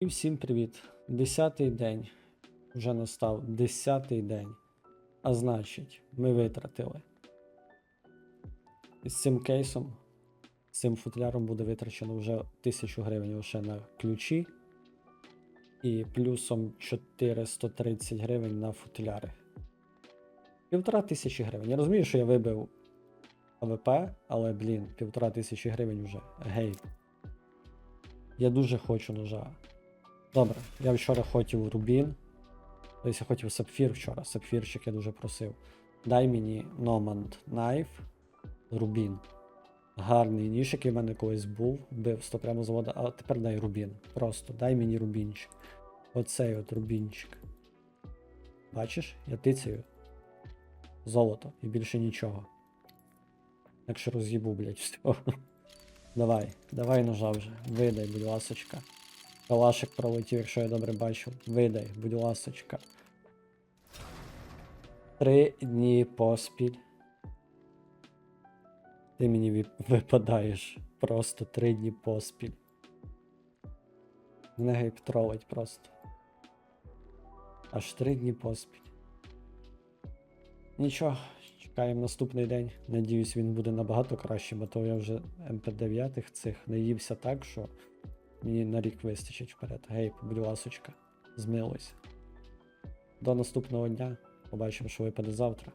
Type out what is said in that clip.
І всім привіт. Десятий день. Вже настав десятий день. А значить, ми витратили. З цим кейсом, з цим футляром буде витрачено вже 1000 гривень лише на ключі. І плюсом 430 гривень на футляри. Півтора тисячі гривень. Я розумію, що я вибив АВП, але, блін, півтора тисячі гривень вже. Гей. Я дуже хочу ножа. Добре, я вчора хотів Рубін. Тобто я хотів сапфір вчора. Сапфірчик я дуже просив. Дай мені Nomad Knife Рубін. Гарний ніж, який в мене колись був, вбивство прямо з вода, а тепер дай Рубін. Просто дай мені Рубінчик. Оцей от Рубінчик. Бачиш, я тицею. Золото і більше нічого. Якщо роз'їбу, блядь, все. Давай, давай ножа вже. Видай, будь ласочка. Калашик пролетів, якщо я добре бачу. Видай, будь ласочка. Три дні поспіль. Ти мені випадаєш. Просто три дні поспіль. Мене гейп тролить просто. Аж три дні поспіль. Нічого, чекаємо наступний день. Надіюсь, він буде набагато кращим, а то я вже МП9 цих наївся так, що мені на рік вистачить вперед. Гей, будь ласочка, змилуйся. До наступного дня. Побачимо, що випаде завтра.